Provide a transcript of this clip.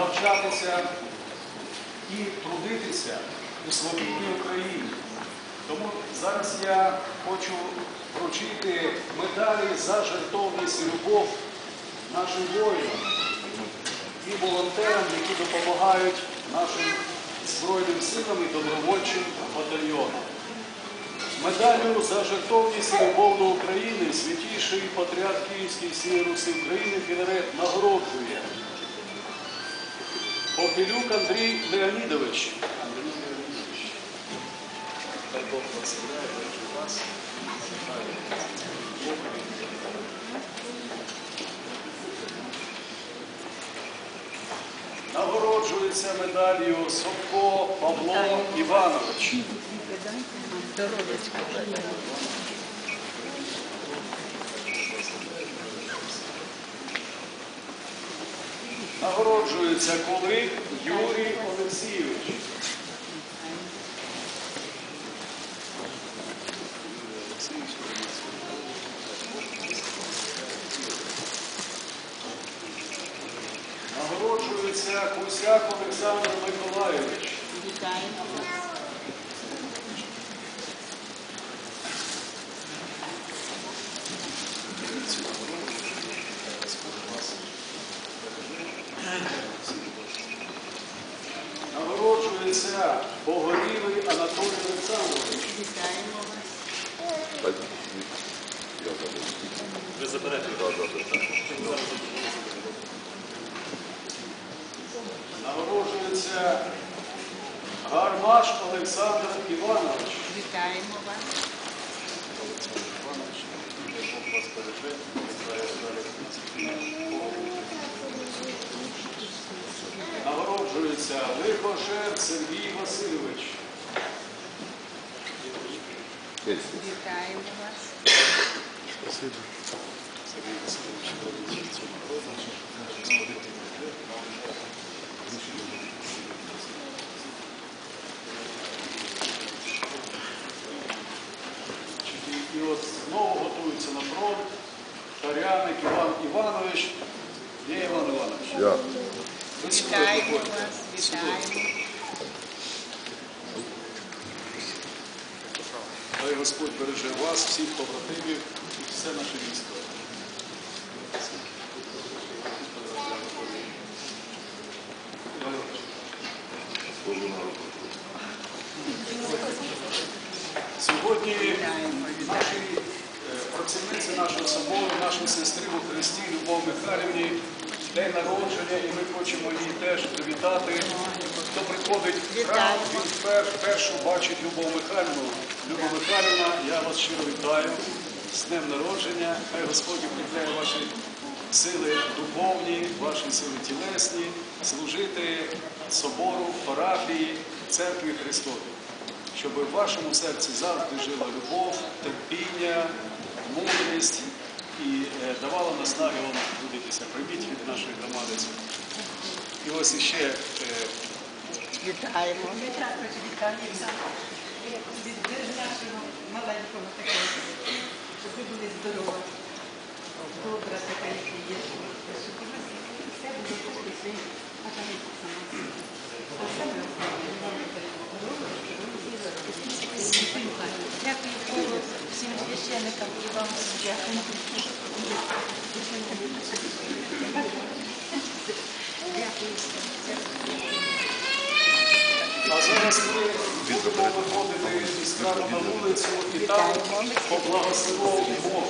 навчатися і трудитися у свобідній Україні. Тому зараз я хочу вручити медалі за жертовність і любов нашим воїнам і волонтерам, які допомагають нашим Збройним силам і добровольчим батальйонам. Медаллю за жертовність і любов до України святіший патріарх Київський всієї Руси України Філарет нагороджує Попілюк Андрій Леонідович. Андрій Леонідович. Хай Бог благословляє, бережи вас. Нагороджується медаллю Собко Павло Іванович. Здоровечко. Нагороджується Кулик Юрій Олексійович. Нагороджується Кусяк Олександр Миколайович. Вітаємо вас. Нагороджується Погорілий Анатолій Олександрович. Вітаємо вас. Ви заберете Нагороджується Гармаш Олександр Іванович. Вітаємо вас. Нагороджується Лихошер Сергій Васильович. Вітаємо вас. І, і от знову готується на фронт Таряник Іван Іванович. Є Іван Іванович? Вітаємо вас. Хай Господь береже вас, всіх побратимів і все наше військо. Сьогодні наші е, працівниці нашого собору, нашій сестрі у Христі Любов Михайлівні день народження, хочемо її теж привітати. Хто приходить в храм, він пер- першу бачить Любов Михайлівну. Люба Михайлівна, я вас щиро вітаю з днем народження. Хай Господь укріпляє ваші сили духовні, ваші сили тілесні, служити собору, парафії, церкві Христовій щоб в вашому серці завжди жила любов, терпіння, мудрість і е, давала наснаги вам трудитися. Прийміть від нашої громади. І ось іще е, Вітаємо. від нашого маленького такого, щоб ви були здорові, добра така, як є, щоб у вас все було кожен свій, а там і сама. А саме основне, Дякую Богу, всім священникам і вам дякую. А зараз ми будемо виходити із крану на вулицю і там поблагословив Бог